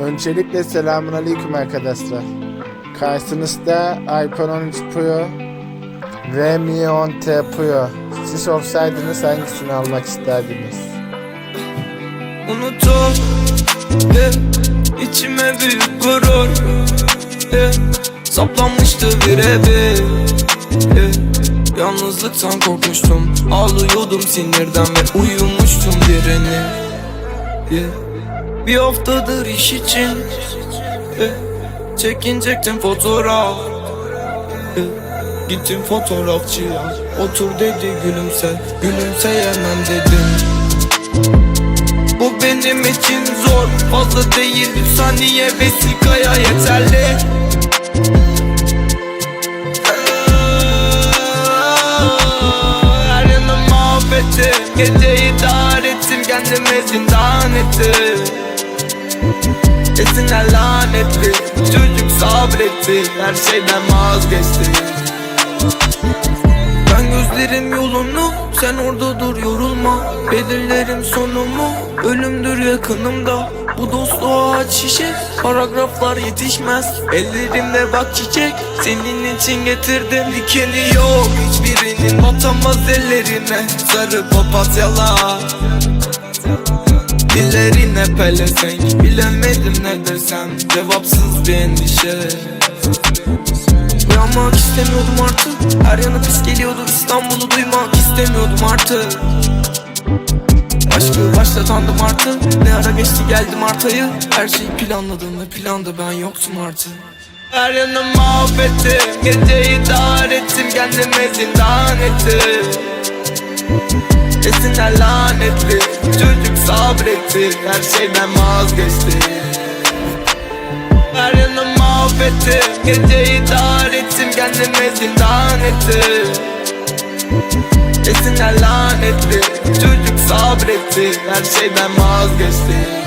Öncelikle selamun aleyküm arkadaşlar. Karşınızda iPhone 13 Pro ve Mi 10T Pro. Siz olsaydınız hangisini almak isterdiniz? unutup yeah. içime büyük gurur yeah. Saplanmıştı birebir yeah. Yalnızlıktan korkmuştum Ağlıyordum sinirden ve uyumuştum direni yeah. Bir haftadır iş için yeah. Çekinecektim fotoğraf yeah. Gittim fotoğrafçıya Otur dedi gülümse Gülümseyemem dedim bu benim için zor Fazla değil bir saniye vesikaya yeterli Her yanım mahvettim Geceyi dar ettim Kendime zindan ettim Esinler lanetli Çocuk sabretti. Her şeyden vazgeçti. Ben gözlerim yolunu Sen orada dur yorulma. Belirlerim sonumu Ölümdür yakınımda. Bu dostluğa aç şişe Paragraflar yetişmez. Ellerimde bak çiçek Senin için getirdim Dikeni yok. Hiçbirinin Batamaz ellerine Sarı papatyalar Dillerine pelesenk? Bilemedim ne desem. Cevapsız bir endişe. Uyanmak istemiyordum artık. Her yanı pis geliyordu İstanbul'u duymak istemiyordum artık. Aşkı başlatandım artık. Ne ara geçti geldim artayı. Her şeyi planladım ve planda ben yoktum artık. Her yanı mahvettim. Geceyi dar ettim. Kendime zindan ettim Esinler lanetli Çocuk sabretti. Her şeyden vazgeçti. Her yanım mahvettim Geceyi dar ettim. Kendime zindan ettim Esinler lanetli Çocuk sabretti. Her şeyden vazgeçti